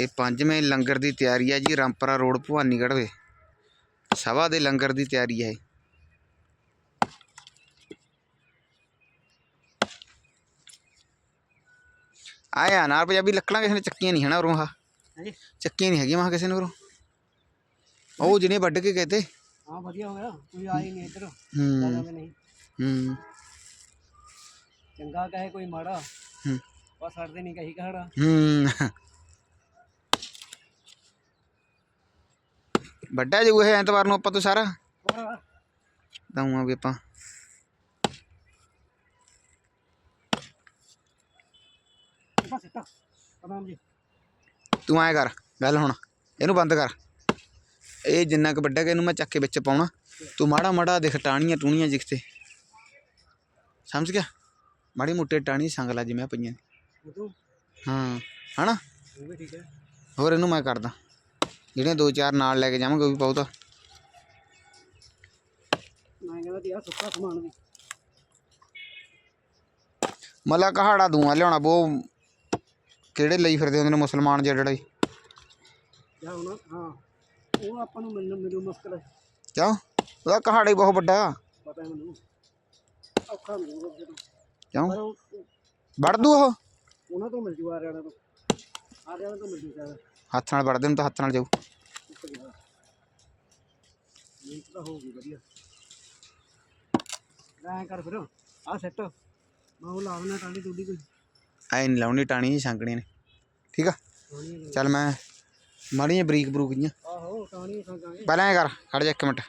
ਇਹ ਪੰਜਵੇਂ ਲੰਗਰ ਦੀ ਤਿਆਰੀ ਹੈ ਜੀ ਰਾਮਪਰਾ ਰੋਡ ਭਵਾਨੀਗੜ੍ਹ ਵੇ। ਸਭਾ ਦੇ ਲੰਗਰ ਦੀ ਤਿਆਰੀ ਹੈ। ਆਇਆ ਨਾਲ ਪੰਜਾਬੀ ਲੱਕੜਾਂ ਕਿਸੇ ਨੇ ਚੱਕੀਆਂ ਨਹੀਂ ਹਨਾ ਉਰੋਂ ਆ ਹਾਂਜੀ। ਚੱਕੀਆਂ ਨਹੀਂ ਹੈਗੀਆਂ ਮਾ ਕਿਸੇ ਨੇ ਉਰੋਂ। ਉਹ ਜਿਹਨੇ ਵੱਢ ਕੇ ਗਏ ਤੇ ਹਾਂ ਵਧੀਆ ਹੋ ਗਿਆ। ਕੋਈ ਆਈ ਨਹੀਂ ਇੱਧਰ। ਹੂੰ। ਜ਼ਿਆਦਾ ਨਹੀਂ। ਹੂੰ। ਚੰਗਾ ਕਹੇ ਕੋਈ ਮਾੜਾ। ਹੂੰ। ਬਸ ਛੱਡਦੇ ਨਹੀਂ ਕਹੀ ਕਹੜਾ ਹੂੰ। ਵੱਡਾ ਜੋ ਇਹ ਐਤਵਾਰ ਨੂੰ ਆਪਾਂ ਤੋਂ ਸਾਰਾ। ਦਊਂਗਾ ਵੀ ਆਪਾਂ। ਤੂੰ ਐਂ ਕਰ ਗੱਲ ਹੁਣ ਇਹਨੂੰ ਬੰਦ ਕਰ। ਇਹ ਜਿੰਨਾ ਕੁ ਵੱਡਾ ਕਿ ਇਹਨੂੰ ਮੈਂ ਚੱਕ ਕੇ ਵਿੱਚ ਪਾਉਣਾ। ਤੂੰ ਮਾੜਾ ਮਾੜਾ ਦਿਖ ਟਾਣੀਆਂ ਟੂਣੀਆਂ ਜਿਖਤੇ ਸਮਝ ਗਿਆ? ਮਾੜੀ ਮੋਟੇ ਟਾਣੀ ਸੰਗ ਲਾ ਜਿਵੇਂ ਪਈਆਂ ਹਾਂ ਹਨਾ? ਹੋਰ ਇਹਨੂੰ ਮੈਂ ਕਰਦਾ। ਜਿਹੜੀਆਂ ਦੋ ਚਾਰ ਨਾਲ ਲੈ ਕੇ ਜਾਵਾਂਗੇ ਉਹ ਵੀ ਬਹੁਤਾ। ਮੈਂ ਕਹਿੰਦਾ ਤੀ ਆ ਸੁੱਕਾ ਸਮਾਨ ਵੀ। ਮੱਲਾ ਕਹਾੜਾ ਦੂਆ ਲਿਆਉਣਾ ਬੋ ਕਿਹੜੇ ਲਈ ਫਿਰਦੇ ਹੁੰਦੇ ਨੇ ਮੁਸਲਮਾਨ ਜਿਹੜੇ ਜਾਂ ਹੁਣ ਹਾਂ ਉਹ ਆਪਾਂ ਨੂੰ ਮਿਲਣ ਮਿਲੂ ਮੁਸ਼ਕਲ ਹੈ। ਕਿਉਂ? ਉਹਦਾ ਕਹਾੜਾ ਹੀ ਬਹੁਤ ਵੱਡਾ। ਪਤਾ ਹੈ ਮੈਨੂੰ ਔਖਾ ਮਿਲੂਗਾ ਜਦੋਂ ਕਿਉਂ? ਉਹ ਵੜ ਦੂ ਉਹ। ਉਹਨਾਂ ਤੋਂ ਮਿਲ ਜੂ ਆਰਿਆਣਾ ਤੋਂ। ਆਰਿਆਣਾ ਤੋਂ ਮਿਲ ਜੂ ਸ਼ਾਇਦ। ਹੱਥ ਨਾਲ ਵੜਦੇ ਨੂੰ ਤਾਂ ਹੱਥ ਨਾਲ ਜਾਊ। ਉੱਪਰ ਗਿਆ ਨੀਤ ਤਾਂ ਹੋਊਗੀ ਵਧੀਆ ਐਂ ਕਰ ਫਿਰ। ਆ ਸੈੱਟ ਮੈਂ ਉਹ ਲਾਉਣਾ ਟਾਂਡੀ ਟੁੱਡੀ ਕੋਈ। ਐ ਨਹੀਂ ਲਾਉਣੀ ਟਾਣੀ ਸੰਗਣੀ ਨੇ। ਠੀਕ ਆ? ਚੱਲ ਮੈਂ ਮਾੜੀਆਂ ਬਰੀਕ ਬਰੂਕ ਜੀਆਂ ਆਹੋ ਟਾਣੀ ਸੰਗਾਂਗੇ ਪਹਿਲਾਂ ਐ ਕਰ ਖੜ ਜਾ ਇੱਕ ਮਿੰਟ।